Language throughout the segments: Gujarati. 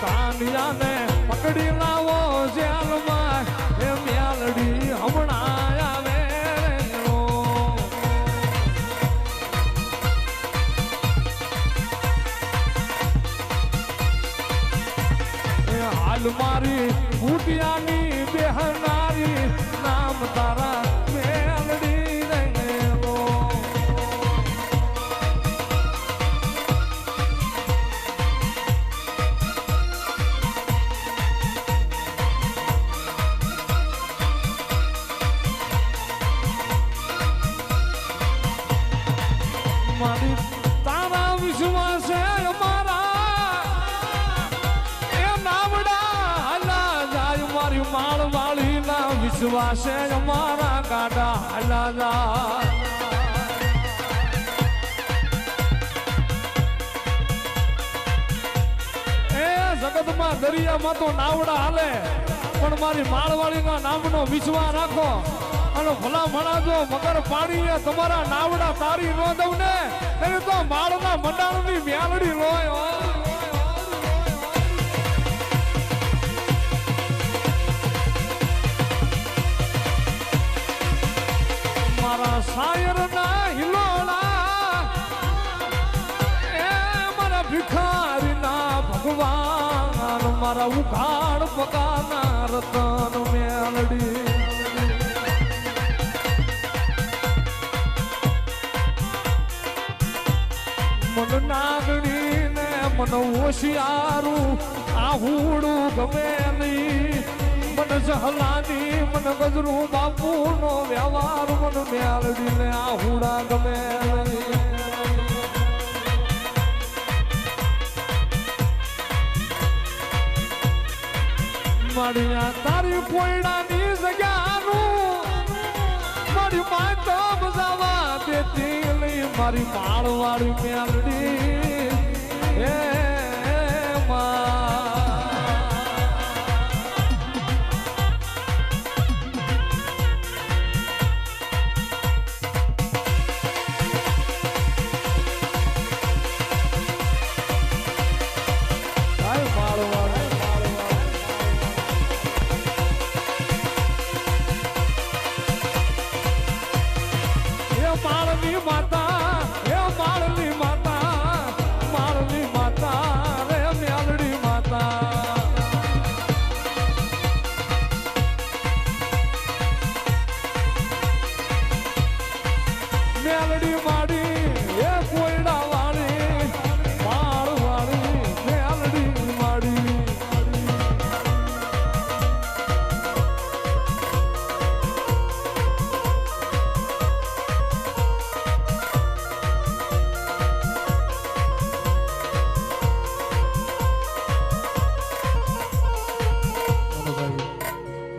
કાનિયાને પકડી લાવો જેલમાં એ મ્યાલડી હમણાં આવે એ હાલ મારી ના મારા અમારા ગાડા હલા જાય એ જગતમાં દરિયામાં તો નાવડા હાલે, પણ મારી માળવાળીના નામનો વિશ્વા રાખો. અને ભલા ભલા જો મગર પાણીએ તમારા નાવડા તારી નો દઉં ને તો માળના મંડાણની મ્યાલડી લોય મારા ઉઘાડ પગાના રતન મેલડી. મન નાગણી ને મન હોશિયારું, આહુડું ગમે નહીં. મન જહલાની, મન ગજરું બાપુ નો વ્યવહાર, મન મેલડી ને આહુડા ગમે આ તારી પોયડાની જગ્યાનું. મારી માં તો બજાવા દેતી મારી માળવાળી મેલડી.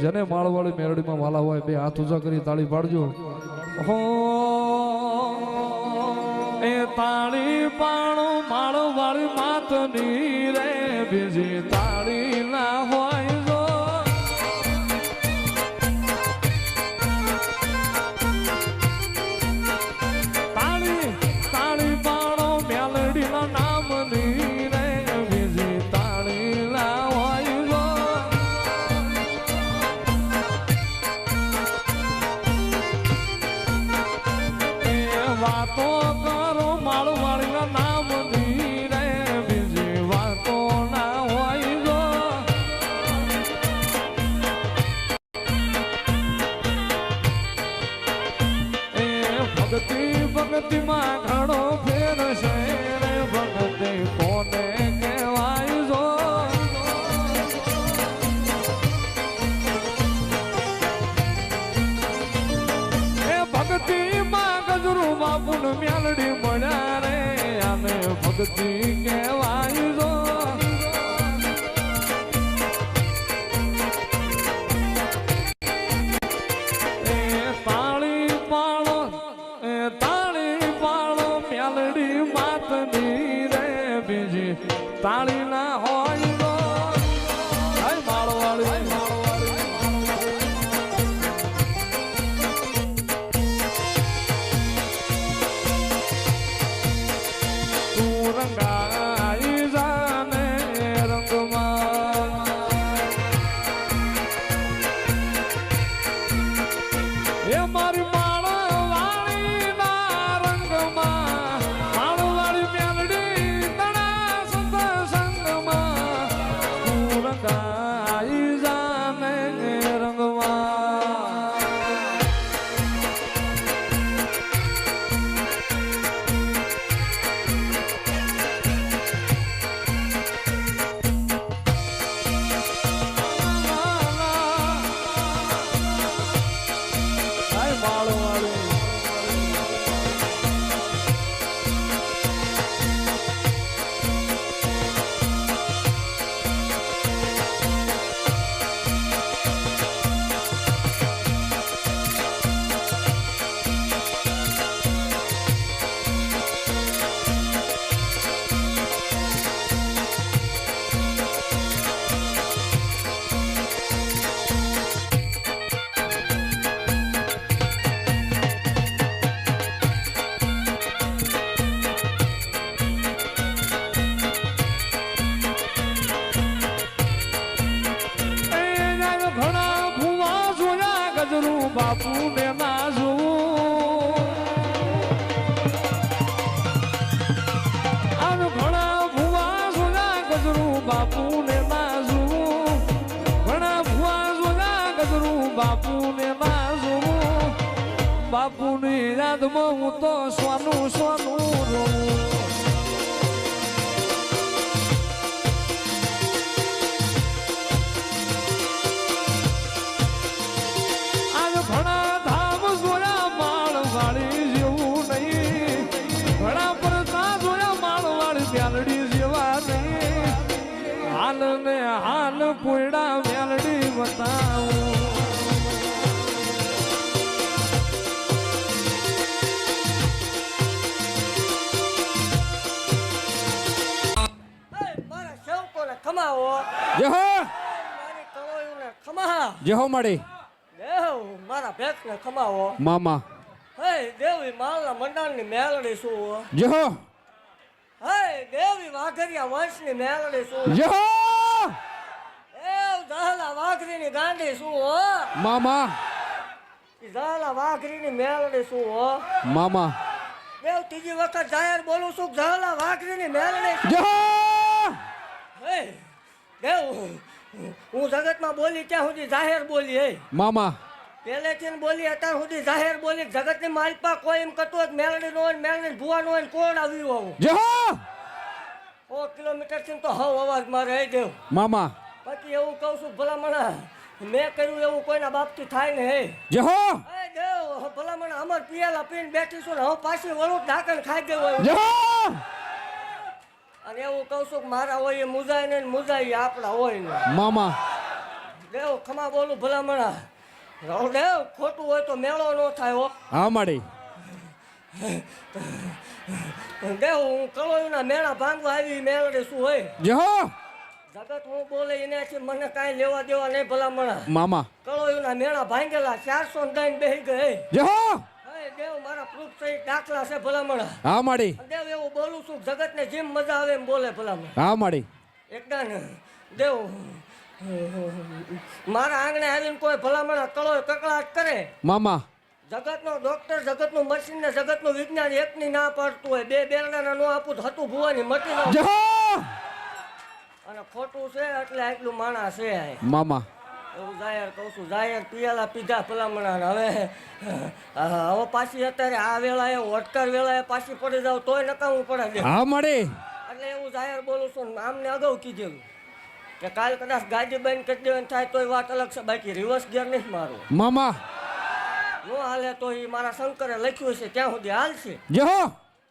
જેને માળવાળી મેરડીમાં વાલા હોય બે હાથ ઊંચા કરી તાળી પાડજો. હો તાળી પાણો માળવાળી માતની રે બીજી ભક્તિ કહેવાય જો એ તાળી પાળો એ તાળી પાળો મેલડી માતની બીજી તાળી યાદમાં હું તો સોનું સોનું રોવું આજ ઘણા હાલ જોયા માળવાળી જેવું જય હો મારી કળોયુને ખમા જય હો મળી દેવ મારા ભેટને ખમાવો. મામા. હે દેવી માલના મંડાણની મેલડી શું? જય હો હે દેવી વાઘરિયા વંશની મેલડી શું? જય હો દેવ વાઘરીની ગાંડી શું? હો મામા દહલા વાઘરીની મેલડી શું? હો મામા. દેવ ત્રીજી વખત જાહેર બોલું છું ઝાલા વાઘરીની મેલડી જય હો હે હું જગતમાં બોલી ત્યાં સુધી જાહેર બોલી હે. મામા. પહેલેથી બોલી અત્યાર સુધી જાહેર બોલી જગતની માલપા કોઈ એમ કહેતું કે મેલડી નો હોય ને મેલડી ભુવા નો હોય કોણ આવ્યું આવું? જય ઓ કિલોમીટરથી તો હવ અવાજ મારે રહી દેવ. મામા. પછી એવું કહું છું ભલામણા મેં કર્યું એવું કોઈના બાપથી થાય ને હે. જય હો! એ દેવ ભલામણા અમર પિયાલા પીને બેઠી છું ને હું પાછી વળું ઢાંકણ ખાઈ દેવું એવું. જય અને એવું કહું છું કે મારા હોય એ મુજાય ને મુજાય આપણા હોય ને. મામા. દેવ ખમા બોલું ભલામણા. દેવ ખોટું હોય તો મેળો ન થાય હો. હા માડી. દેવ હું કળોયુના મેળા ભાંગવા આવી મેળડે શું હોય? જહો જગત હું બોલે એનાથી મને કાંઈ લેવા દેવા નહીં ભલામણા. મામા. કળોયુના મેળા ભાંગેલા ચારસો ને દઈને બેહી ગઈ. જય હો હે. દેવ મારા પ્રૂફ સહિત દાખલા છે ભલામણ. હા માડી. દેવ એવું બોલું છું જગતને જેમ મજા આવે એમ બોલે ભલામણ. હા માડી. એકદમ. દેવ મારા આંગણે આવીને કોઈ ભલામણા કળો કકળાટ કરે. મામા. જગતનો ડોક્ટર જગતનું મશીન ને જગતનું વિજ્ઞાન એકની ના પાડતું હોય બે બેરડાના નો આપું તો હતું ભુવાની મટી અને ખોટું છે એટલે આટલું માણસ છે. મામા. એવું જાહેર કહું છું જાહેર પિયાલા પીધા ભલામણા હવે હવે પાછી અત્યારે આ વેળાએ વટકાર વેળાએ પાછી પડી જાવ તોય નકામું પડે હા મળે. એટલે એવું જાહેર બોલું છું આમને અગાઉ કીધેલું કે કાલ કદાચ ગાડી બંધ કરી દેવાની થાય તોય વાત અલગ છે. બાકી રિવર્સ ગિયર નહીં મારું. મામા. નો હાલે તો એ મારા શંકરે લખ્યું છે ત્યાં સુધી હાલશે.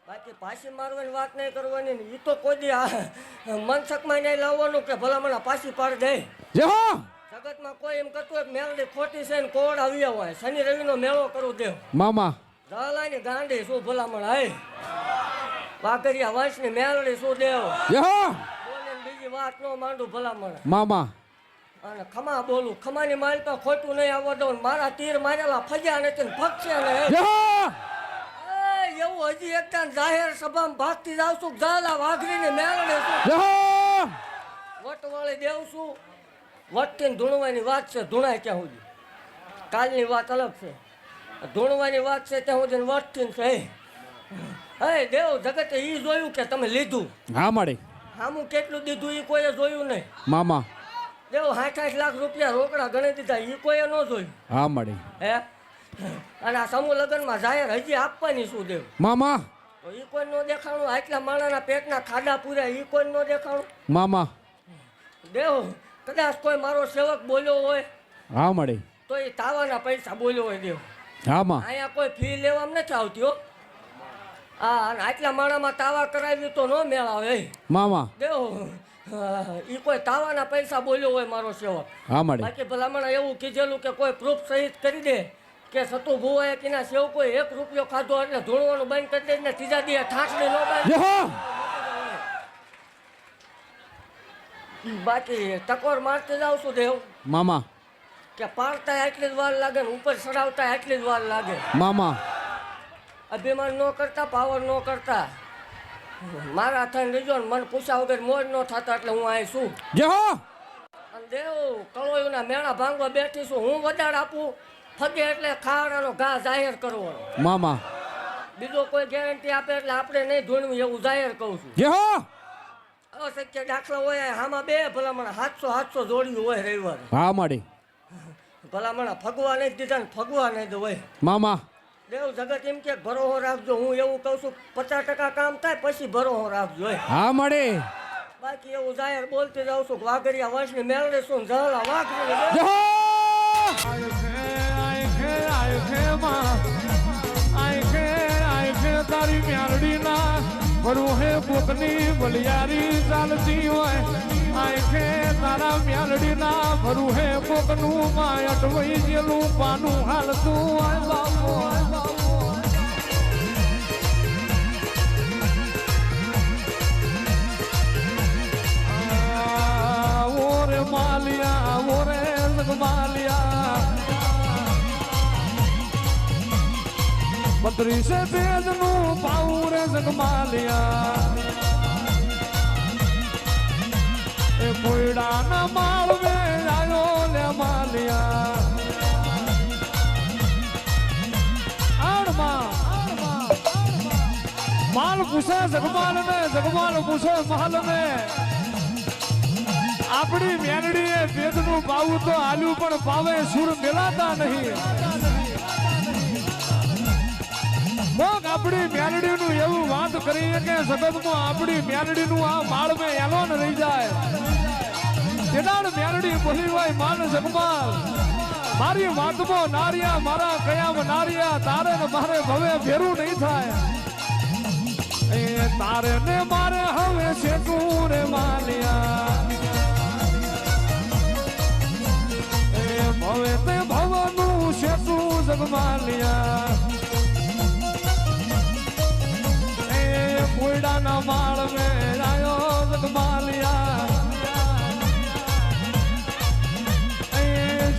બાકી પાછી મારવાની વાત નહીં કરવાની એ તો કોઈ દી મનસકમાં નહીં લાવવાનું કે ભલામણા પાછી પાડ દે. જય હો. જગતમાં કોઈ એમ કરતું હોય મેળડી મેલડી ખોટી છે ને કોડ આવ્યા હોય? શનિ રવિનો મેળો કરું દેવ મામા. ઝાલાની ગાંડી શું ભલામણ હે? વાઘરિયા વંશની મેલડી શું દેવ? ને બીજી વાત નો માંડું ભલામણ. મામા. અને ખમા બોલું ખમાની માલ તો ખોટું નહીં આવવા દઉં મારા તીર મારેલા ફજ્યા નથી ને ફગશે ને એવું હજી એકદમ જાહેર સભામાં ભાગતી જાવ છું ઝાલા વાઘરીની મેળડી શું? વટવાળી દેવ છું. વટથી ધૂણવાની વાત છે ધૂણાય ત્યાં સુધી. કાલની વાત અલગ છે. ધૂણવાની વાત છે ત્યાં સુધી વટથી છે. હે દેવ જગતે એ જોયું કે તમે લીધું. હા મળી હામું કેટલું દીધું એ કોઈએ જોયું નહીં. મામા. દેવ સાઠ આઠ લાખ રૂપિયા રોકડા ગણી દીધા એ કોઈએ ન જોયું. હા મળી હે? અને આ સમૂહ લગ્નમાં જાહેર હજી આપવાની શું દેવ? મામા. એ કોઈ ન દેખાણું આટલા માણાના પેટના ખાડા પૂર્યા એ કોઈ ન દેખાણું. મામા. દેવ કદાચ કોઈ મારો સેવક બોલ્યો હોય હા મળી. તો એ તાવાના પૈસા બોલ્યો હોય દેવ. હા માં અહીંયા કોઈ ફી લેવામાં નથી આવતી હો. હા અને આટલા માણામાં તાવા કરાવ્યું તો ન મેળ આવે મામા. દેવ એ કોઈ તાવાના પૈસા બોલ્યો હોય મારો સેવક. હા મળે. બાકી ભલામણ એવું કીધેલું કે કોઈ પ્રૂફ સહિત કરી દે કે સતુ ભુવાએ કે ના સેવ કોઈ એક રૂપિયો ખાધો એટલે ધોળવાનું બંધ કરી દે ને ત્રીજા દિવસે ઠાકડી ન બંધ જય હો બાકી ટકોર મારતી જાઉં છું દેવ. મામા. કે પાડતા એટલી જ વાર લાગે ને ઉપર ચડાવતા એટલી જ વાર લાગે. મામા. અભિમાન ન કરતા પાવર ન કરતા. મારા થઈને રીજો ને મને પૂછ્યા વગર મોજ ન થતા એટલે હું અહીં છું. જય હો! અને દેવ કળોયુના મેળા ભાંગવા બેઠી છું. હું વધારે આપું ફગે એટલે ખાવાનો ઘા જાહેર કરવાનો. મામા. બીજો કોઈ ગેરંટી આપે એટલે આપણે નહીં ધૂણવું એવું જાહેર કહું છું. જે હો! અશક્ય દાખલા હોય આમાં બે ભલામણ સાતસો સાતસો જોડી હોય રવિવારે. હા માડી. ભલામણ ફગવા નહીં દીધા ને ફગવા નહીં તો હોય. મામા. દેવ જગત એમ કે ભરોહો રાખજો હું એવું કહું છું પચાસ ટકા કામ થાય પછી ભરોહો રાખજો હે. મળે બાકી એવું જાહેર બોલતી જાઉં છું વાઘરિયા વંશની મેળવે શું ને જહલા વાઘરી ભરું હે કોકની બલિયારી ચાલતી હોય. આંખે તારા મ્યાલડી ના ભરું હે કોકનું અટવાઈ ગયેલું પાનું હાલતું હોય બાપો માલિયા ઓરે જગમાલિયા બત્રીસે નું પાઉં રે જગમાલિયા એ કોયડા ના માળવે આયો લે માલિયા માલ પૂછે જગમાલ ને જગમાલ પૂછે માલ ને આપણી મેલડી એ વેદનું પાવું તો આલુ પણ પાવે સુર મેલાતા નહીં. મોગ આપણી મેલડીનું એવું વાત કરીએ કે જગતમાં આપણી મેલડીનું આ માળમે એલોન રહી જાય. જેનાડ મેલડી બોલી હોય માન જગમાલ મારી વાતમાં નારિયા મારા કયામ નારિયા તારે ને મારે ભવે ભેરું નહીં થાય. એ તારે ને મારે હવે છે તું રે માલિયા. એ ભવે તે ભવનું છે તું જગમાલિયા. કોયડાના માળ મેળાયો જગમાલિયા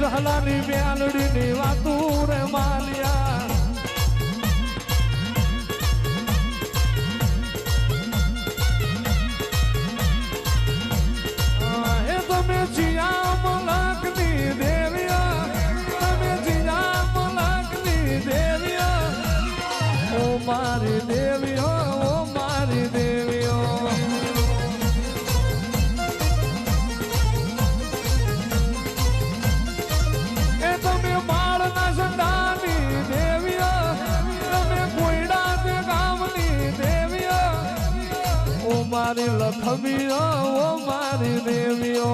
જહલાની મ્યાલડીની વાતું રે માલિયા. તમે જીયા મલાકની દેવિયા તમે જીયા મલાકની મારી દેવીઓ મારી લખમીઓ ઓ મારી દેવીઓ.